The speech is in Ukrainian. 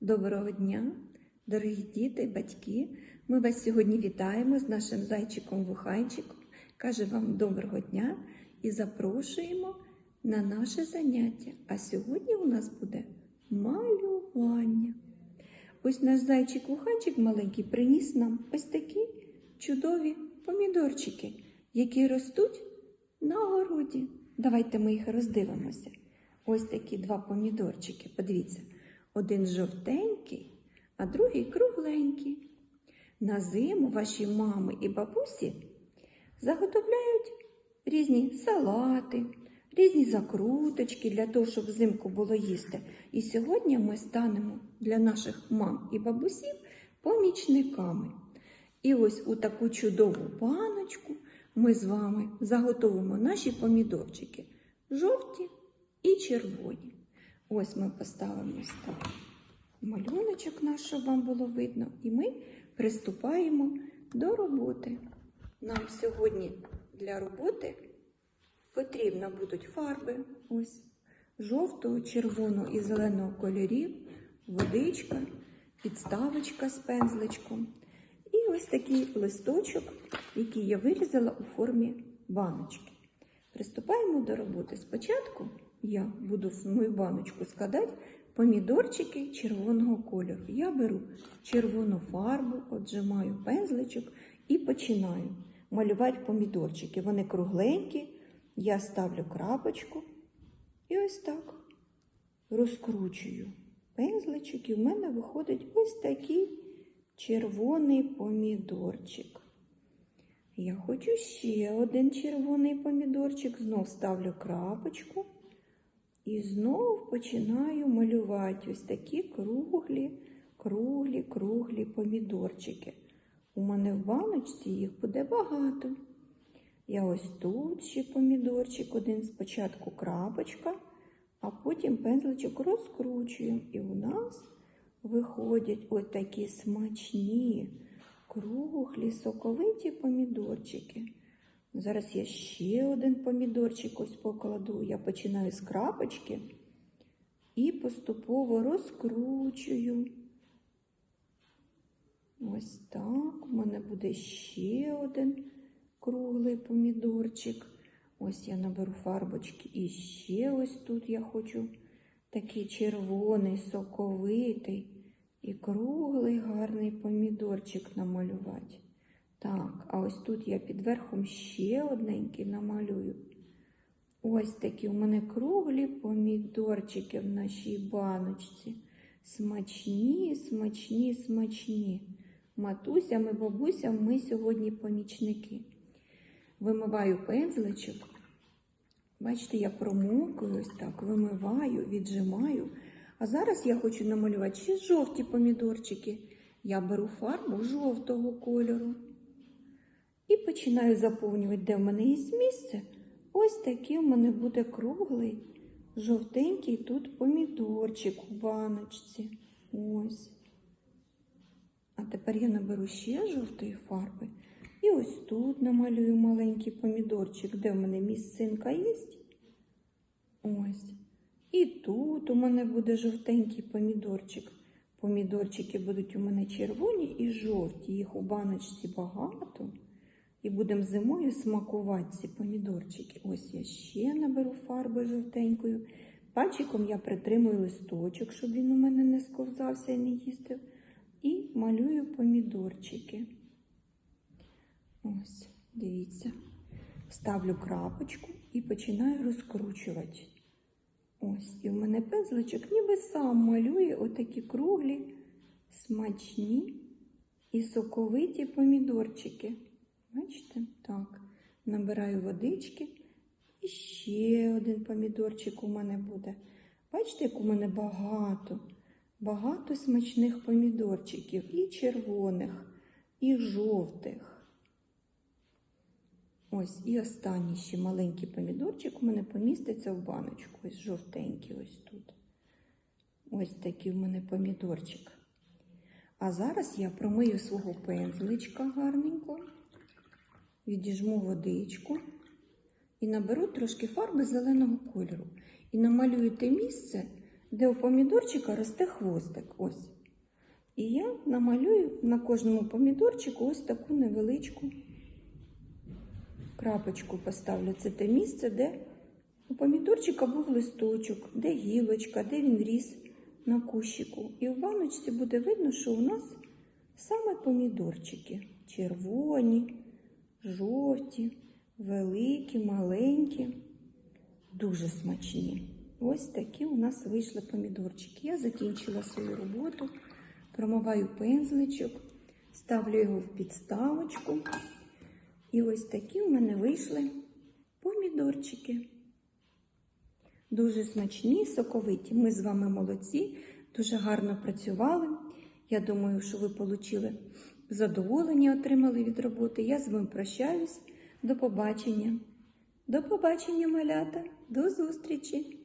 Доброго дня, дорогі діти, батьки. Ми вас сьогодні вітаємо з нашим зайчиком Вухайчиком. Каже вам доброго дня і запрошуємо на наше заняття. А сьогодні у нас буде малювання. Ось наш зайчик Вухайчик маленький приніс нам ось такі чудові помідорчики, які ростуть на городі. Давайте ми їх роздивимося. Ось такі два помідорчики. Подивіться, один жовтенький, а другий кругленький. На зиму ваші мами і бабусі заготовляють різні салати, різні закруточки для того, щоб взимку було їсти. І сьогодні ми станемо для наших мам і бабусів помічниками. І ось у таку чудову баночку ми з вами заготовимо наші помідорчики жовті і червоні. Ось ми поставимо так малюночок наш, щоб вам було видно, і ми приступаємо до роботи. Нам сьогодні для роботи потрібно будуть фарби, ось жовтого, червоного і зеленого кольорів, водичка, підставочка з пензличком. І ось такий листочок, який я вирізала у формі баночки. Приступаємо до роботи. Спочатку я буду в мою баночку складати помідорчики червоного кольору. Я беру червону фарбу, отжимаю пензличок і починаю малювати помідорчики. Вони кругленькі, я ставлю крапочку і ось так розкручую пензличок, і в мене виходить ось такий червоний помідорчик. Я хочу ще один червоний помідорчик, знов ставлю крапочку і знов починаю малювати ось такі круглі, круглі, круглі помідорчики. У мене в баночці їх буде багато. Я ось тут ще помідорчик, один спочатку крапочка, а потім пензличок розкручую. І у нас виходять ось такі смачні, круглі, соковиті помідорчики. Зараз я ще один помідорчик ось покладу. Я починаю з крапочки і поступово розкручую. Ось так. У мене буде ще один круглий помідорчик. Ось я наберу фарбочки і ще ось тут я хочу такий червоний, соковитий і круглий гарний помідорчик намалювати. Так, а ось тут я під верхом ще одненький намалюю. Ось такі у мене круглі помідорчики в нашій баночці. Смачні, смачні, смачні. Матусям і бабусям ми сьогодні помічники. Вимиваю пензличок. Бачите, я промокую ось так, вимиваю, віджимаю. А зараз я хочу намалювати ще жовті помідорчики. Я беру фарбу жовтого кольору. І починаю заповнювати, де в мене є місце. Ось такий в мене буде круглий, жовтенький тут помідорчик у баночці. Ось. А тепер я наберу ще жовтої фарби. І ось тут намалюю маленький помідорчик, де в мене місцинка є. Ось. І тут у мене буде жовтенький помідорчик. Помідорчики будуть у мене червоні і жовті. Їх у баночці багато. І будемо зимою смакувати ці помідорчики. Ось я ще наберу фарби жовтенькою. Пальчиком я притримую листочок, щоб він у мене не сковзався і не їстив. І малюю помідорчики. Ось, дивіться. Ставлю крапочку і починаю розкручувати. Ось, і в мене пензличок ніби сам малює отакі круглі, смачні і соковиті помідорчики. Бачите? Так, набираю водички. І ще один помідорчик у мене буде. Бачите, як у мене багато, багато смачних помідорчиків, і червоних, і жовтих. Ось, і останній ще маленький помідорчик у мене поміститься в баночку. Ось жовтенький ось тут. Ось такий в мене помідорчик. А зараз я промию свого пензличка гарненько, відіжму водичку і наберу трошки фарби зеленого кольору. І намалюю те місце, де у помідорчика росте хвостик. Ось. І я намалюю на кожному помідорчику ось таку невеличку крапочку поставлю. Це те місце, де у помідорчика був листочок, де гілочка, де він ріс на кущику. І в баночці буде видно, що у нас саме помідорчики. Червоні, жовті, великі, маленькі, дуже смачні. Ось такі у нас вийшли помідорчики. Я закінчила свою роботу, промиваю пензличок, ставлю його в підставочку. І ось такі у мене вийшли помідорчики. Дуже смачні, соковиті. Ми з вами молодці, дуже гарно працювали. Я думаю, що ви отримали задоволення, отримали від роботи. Я з вами прощаюсь. До побачення. До побачення, малята. До зустрічі!